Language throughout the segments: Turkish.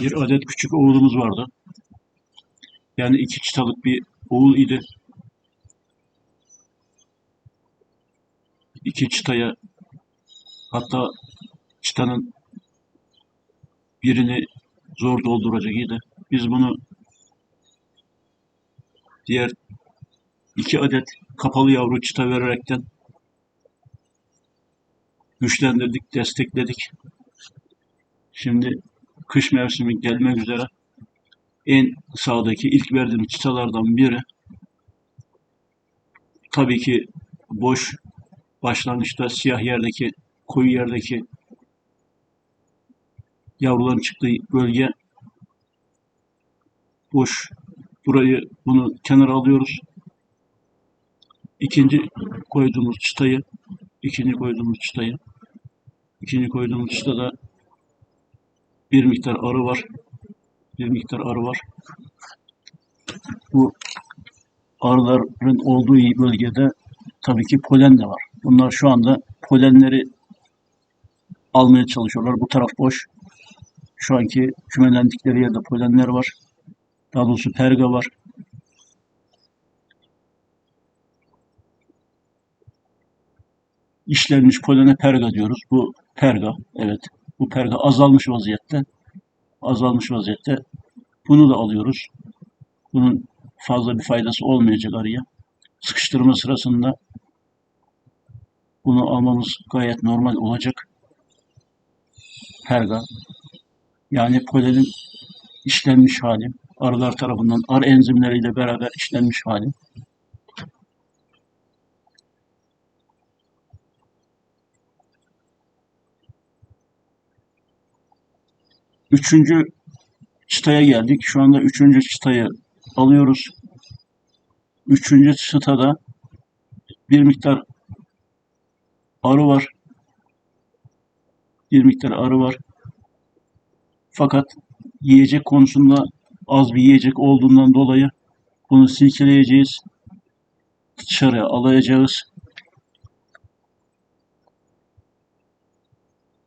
bir adet küçük oğlumuz vardı. Yani iki çıtalık bir oğul idi. İki çıtaya hatta çıtanın birini zor dolduracak idi. Biz bunu diğer iki adet kapalı yavru çıta vererekten güçlendirdik, destekledik. Şimdi kış mevsimi gelmek üzere en sağdaki ilk verdiğim çıtalardan biri tabii ki boş başlangıçta siyah yerdeki koyu yerdeki yavruların çıktığı bölge boş. Burayı bunu kenara alıyoruz. İkinci koyduğumuz çıtayı ikinci koyduğumuz çıtayı ikinci koyduğumuz çıtada bir miktar arı var. Bir miktar arı var. Bu arıların olduğu bölgede tabii ki polen de var. Bunlar şu anda polenleri almaya çalışıyorlar. Bu taraf boş. Şu anki kümelendikleri yerde polenler var. Daha doğrusu perga var. İşlenmiş polene perga diyoruz. Bu perga, evet. Bu perga azalmış vaziyette. Azalmış vaziyette. Bunu da alıyoruz. Bunun fazla bir faydası olmayacak arıya. Sıkıştırma sırasında bunu almamız gayet normal olacak. Perga. Yani polenin işlenmiş hali. Arılar tarafından arı enzimleriyle beraber işlenmiş hali. Üçüncü çıtaya geldik. Şu anda üçüncü çıtayı alıyoruz. Üçüncü çıtada bir miktar arı var. Bir miktar arı var. Fakat yiyecek konusunda az bir yiyecek olduğundan dolayı bunu silkeleyeceğiz. Dışarıya alayacağız.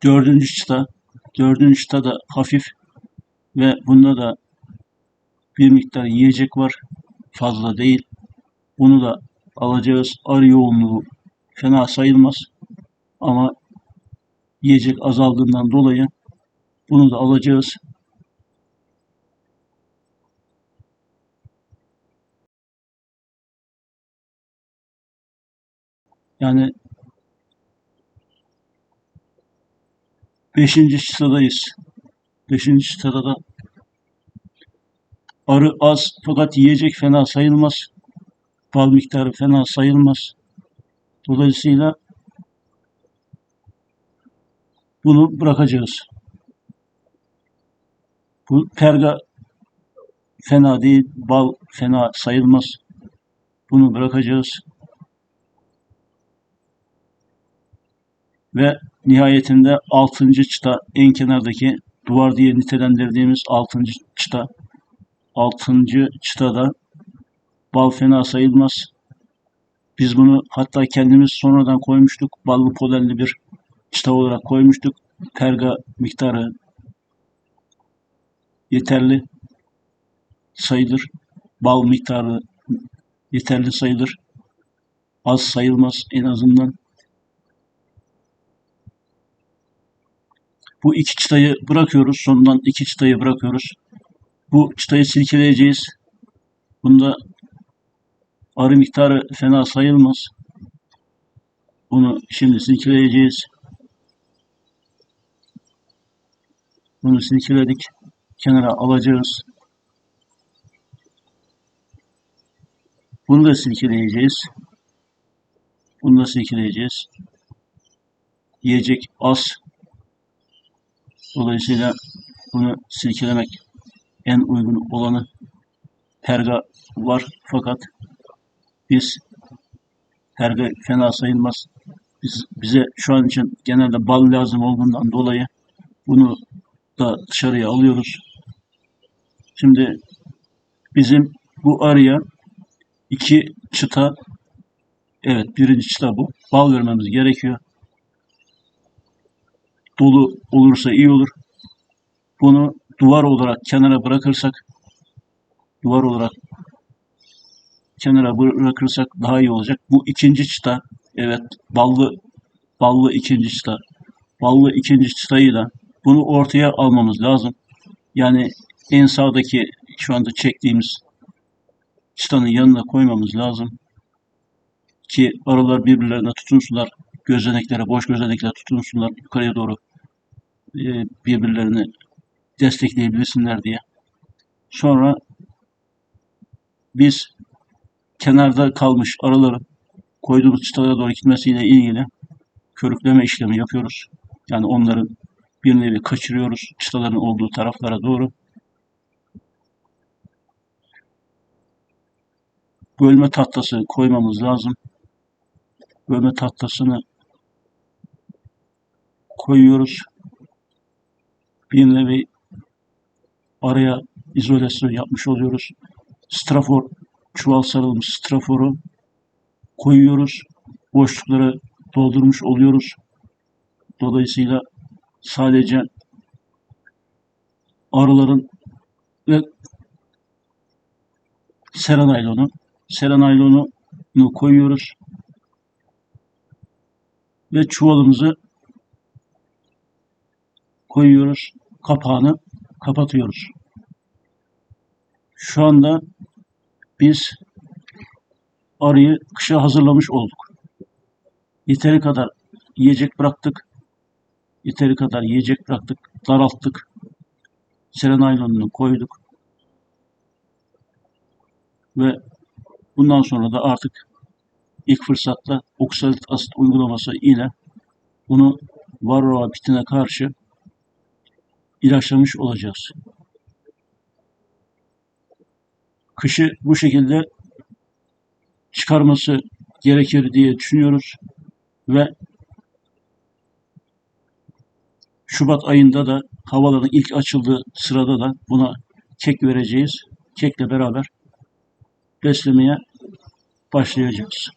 Dördüncü çıta. Dördüncü da hafif ve bunda da bir miktar yiyecek var. Fazla değil. Bunu da alacağız. Arı yoğunluğu fena sayılmaz. Ama yiyecek azaldığından dolayı bunu da alacağız. Yani beşinci çıtadayız. Beşinci çıtada da arı az fakat yiyecek fena sayılmaz. Bal miktarı fena sayılmaz. Dolayısıyla bunu bırakacağız. Bu perga fena değil, bal fena sayılmaz. Bunu bırakacağız. Ve nihayetinde altıncı çıta en kenardaki duvar diye nitelendirdiğimiz altıncı çıta. Altıncı çıtada bal fena sayılmaz. Biz bunu hatta kendimiz sonradan koymuştuk. Ballı polenli bir çıta olarak koymuştuk. Perga miktarı yeterli sayılır. Bal miktarı yeterli sayılır. Az sayılmaz en azından. Bu iki çıtayı bırakıyoruz. Sondan iki çıtayı bırakıyoruz. Bu çıtayı silkeleyeceğiz. Bunda arı miktarı fena sayılmaz. Bunu şimdi silkeleyeceğiz. Bunu silkeledik. Kenara alacağız. Bunu da silkeleyeceğiz. Bunu da silkeleyeceğiz. Yiyecek az. Dolayısıyla bunu silkelemek en uygun olanı perga var fakat biz perga fena sayılmaz. Biz, bize şu an için genelde bal lazım olduğundan dolayı bunu da dışarıya alıyoruz. Şimdi bizim bu arıya iki çıta evet birinci çıta bu. Bal vermemiz gerekiyor. Dolu olursa iyi olur. Bunu duvar olarak kenara bırakırsak duvar olarak kenara bırakırsak daha iyi olacak. Bu ikinci çıta evet ballı ballı ikinci çıta. Ballı ikinci çıtayı da bunu ortaya almamız lazım. Yani en sağdaki şu anda çektiğimiz çıtanın yanına koymamız lazım. Ki aralar birbirlerine tutunsunlar. Gözeneklere, boş gözeneklere tutunsunlar. Yukarıya doğru birbirlerini destekleyebilsinler diye. Sonra biz kenarda kalmış araları koyduğumuz çıtalara doğru gitmesiyle ilgili körükleme işlemi yapıyoruz. Yani onların bir nevi kaçırıyoruz çıtaların olduğu taraflara doğru. Bölme tahtası koymamız lazım. Bölme tahtasını koyuyoruz. Bir nevi araya izolasyon yapmış oluyoruz. Strafor, çuval sarılmış straforu koyuyoruz. Boşlukları doldurmuş oluyoruz. Dolayısıyla sadece arıların ve seranaylonu seranaylonu koyuyoruz ve çuvalımızı koyuyoruz. Kapağını kapatıyoruz. Şu anda biz arıyı kışa hazırlamış olduk. Yeteri kadar yiyecek bıraktık. Yeteri kadar yiyecek bıraktık. Daralttık. Serenaylonunu koyduk. Ve bundan sonra da artık ilk fırsatta oksalit asit uygulaması ile bunu varroa bitine karşı ilaçlamış olacağız. Kışı bu şekilde çıkarması gerekir diye düşünüyoruz ve Şubat ayında da havaların ilk açıldığı sırada da buna kek vereceğiz. Kekle beraber beslemeye başlayacağız.